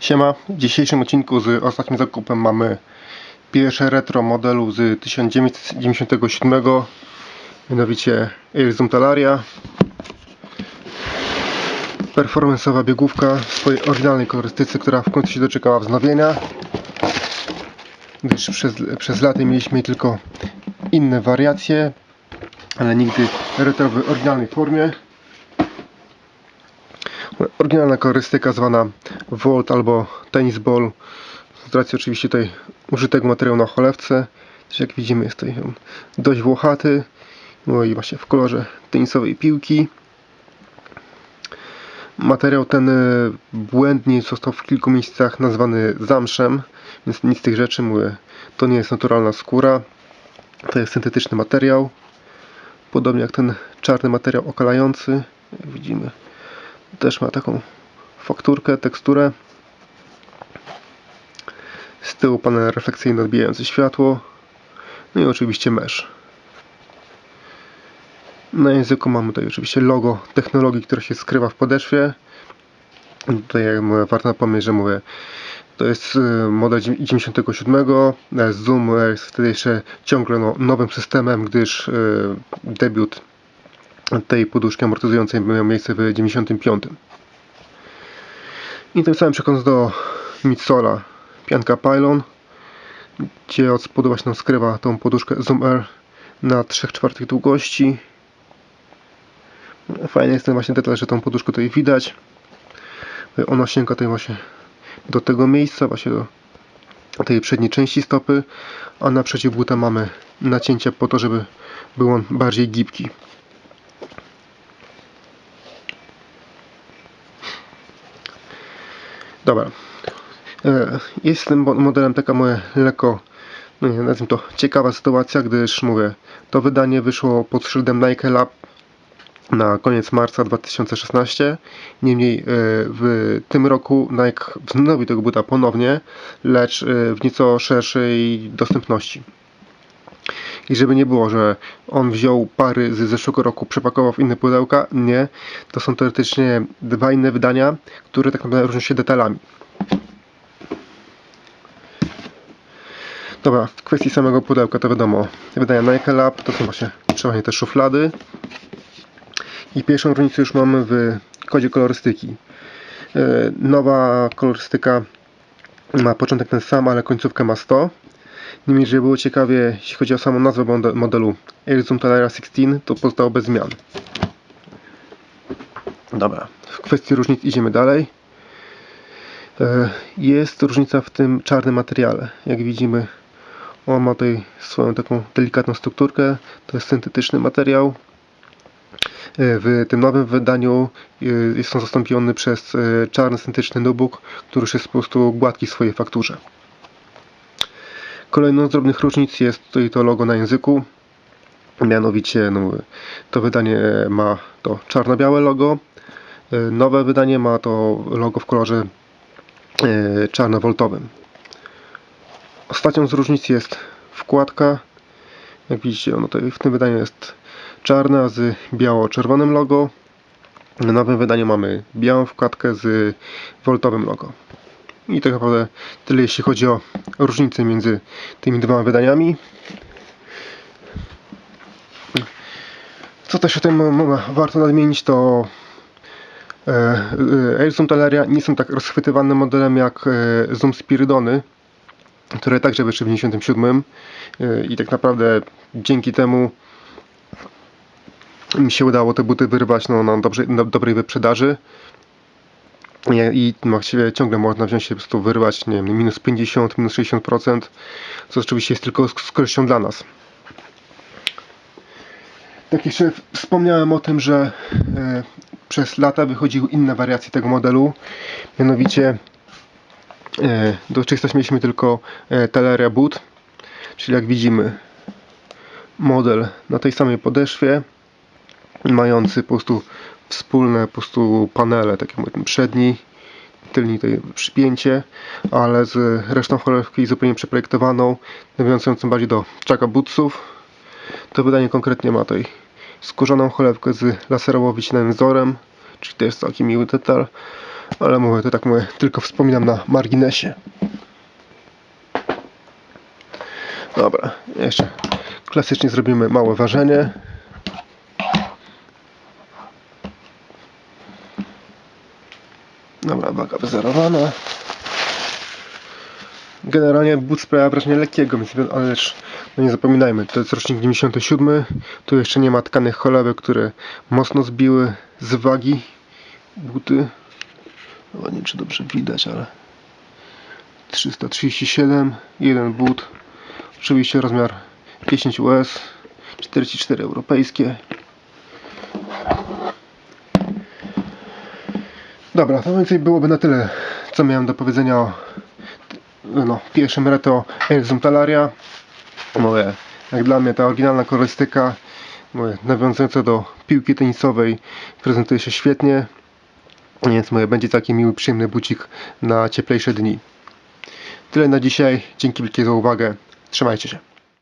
Siema, w dzisiejszym odcinku z ostatnim zakupem mamy pierwsze retro modelu z 1997 mianowicie Airzoom Talaria. Performanceowa biegówka w swojej oryginalnej kolorystyce, która w końcu się doczekała wznowienia gdyż przez, przez lata mieliśmy tylko inne wariacje ale nigdy retro w oryginalnej formie. Oryginalna kolorystyka zwana Volt albo Tennis Ball. Z racji oczywiście tutaj użytego materiału na cholewce. Też jak widzimy jest tutaj dość włochaty. No i właśnie w kolorze tenisowej piłki. Materiał ten e, błędnie został w kilku miejscach nazwany zamszem więc nic z tych rzeczy mówię to nie jest naturalna skóra. To jest syntetyczny materiał. Podobnie jak ten czarny materiał okalający jak widzimy też ma taką fakturkę, teksturę. Z tyłu panel refleksyjny odbijający światło. No i oczywiście mesh. Na języku mamy tutaj oczywiście logo technologii, która się skrywa w podeszwie. Tutaj mówię, warto napomnieć, że mówię, to jest y, model 97. E, Zoom jest wtedy jeszcze ciągle no, nowym systemem, gdyż y, debiut tej poduszki amortyzującej miał miejsce w 95. I tym samym przechodząc do Mitsola pianka Pylon, gdzie od spodu właśnie skrywa tą poduszkę Zoom Air na 3 czwartych długości. Fajny jest ten właśnie detal, że tą poduszkę tutaj widać. Ona sięga tutaj właśnie do tego miejsca, właśnie do tej przedniej części stopy, a naprzeciw buta mamy nacięcie po to, żeby był on bardziej gibki. Dobra. E, jest tym modelem taka moja lekko, no nie nazwijmy to ciekawa sytuacja, gdyż mówię, to wydanie wyszło pod szyldem Nike Lab na koniec marca 2016. Niemniej e, w tym roku Nike wznowił tego buta ponownie, lecz e, w nieco szerszej dostępności. I żeby nie było, że on wziął pary z zeszłego roku, przepakował w inne pudełka, nie. To są teoretycznie dwa inne wydania, które tak naprawdę różnią się detalami. Dobra, w kwestii samego pudełka to wiadomo, wydania Nike Lab to są właśnie przeważnie te szuflady. I pierwszą różnicę już mamy w kodzie kolorystyki. E, nowa kolorystyka ma początek ten sam, ale końcówkę ma 100. Niemniej, żeby było ciekawie, jeśli chodzi o samą nazwę modelu Airzoom Talaria 16, to pozostało bez zmian. Dobra, w kwestii różnic idziemy dalej. E, jest różnica w tym czarnym materiale. Jak widzimy, on ma tutaj swoją taką delikatną strukturkę. To jest syntetyczny materiał. E, w tym nowym wydaniu e, jest on zastąpiony przez czarny syntetyczny notebook, który już jest po prostu gładki w swojej fakturze. Kolejną z drobnych różnic jest tutaj to logo na języku. Mianowicie no, to wydanie ma to czarno-białe logo. E, nowe wydanie ma to logo w kolorze e, czarnowoltowym. Ostatnią z różnic jest wkładka. Jak widzicie, ono w tym wydaniu jest czarna z biało-czerwonym logo. W nowym wydaniu mamy białą wkładkę z woltowym logo. I tak naprawdę tyle jeśli chodzi o różnicę między tymi dwoma wydaniami. Co też o tym warto nadmienić to e, e, Talaria nie są tak rozchwytywanym modelem jak e, Zoom Spiridony, które także wyszły w 97 i tak naprawdę dzięki temu mi się udało te buty wyrwać no, na, dobrze, na dobrej wyprzedaży i właściwie ciągle można wziąć się po prostu wyrwać, nie wiem, minus 50, minus 60%, co oczywiście jest tylko z korzyścią dla nas. Tak jeszcze wspomniałem o tym, że e, przez lata wychodziły inne wariacje tego modelu, mianowicie e, dotychczas mieliśmy tylko e, Teleria Boot, czyli jak widzimy model na tej samej podeszwie, mający po prostu wspólne po prostu panele, tak jak mówię, przedni, tylni tutaj przypięcie, ale z resztą cholewki zupełnie przeprojektowaną, nawiązującą bardziej do czaka bootsów. To wydanie konkretnie ma tutaj skórzaną cholewkę z laserowo wycinanym wzorem, czyli to jest całkiem miły detal. Ale mówię, to tak mówię, tylko wspominam na marginesie. Dobra, jeszcze klasycznie zrobimy małe ważenie. Dobra, waga wyzerowana. Generalnie but sprawia wrażenie lekkiego, więc, no nie zapominajmy, to jest rocznik 97. Tu jeszcze nie ma tkanych cholewek, które mocno zbiły z wagi buty. No, nie czy dobrze widać, ale 337, jeden but. Oczywiście rozmiar 10 US, 44 europejskie. Dobra, to więcej byłoby na tyle, co miałem do powiedzenia o no, pierwszym retro Enzum Talaria. Mówię, jak dla mnie ta oryginalna kolorystyka, mówię, nawiązująca do piłki tenisowej, prezentuje się świetnie. Więc mówię, będzie taki miły, przyjemny bucik na cieplejsze dni. Tyle na dzisiaj. Dzięki wielkie za uwagę. Trzymajcie się.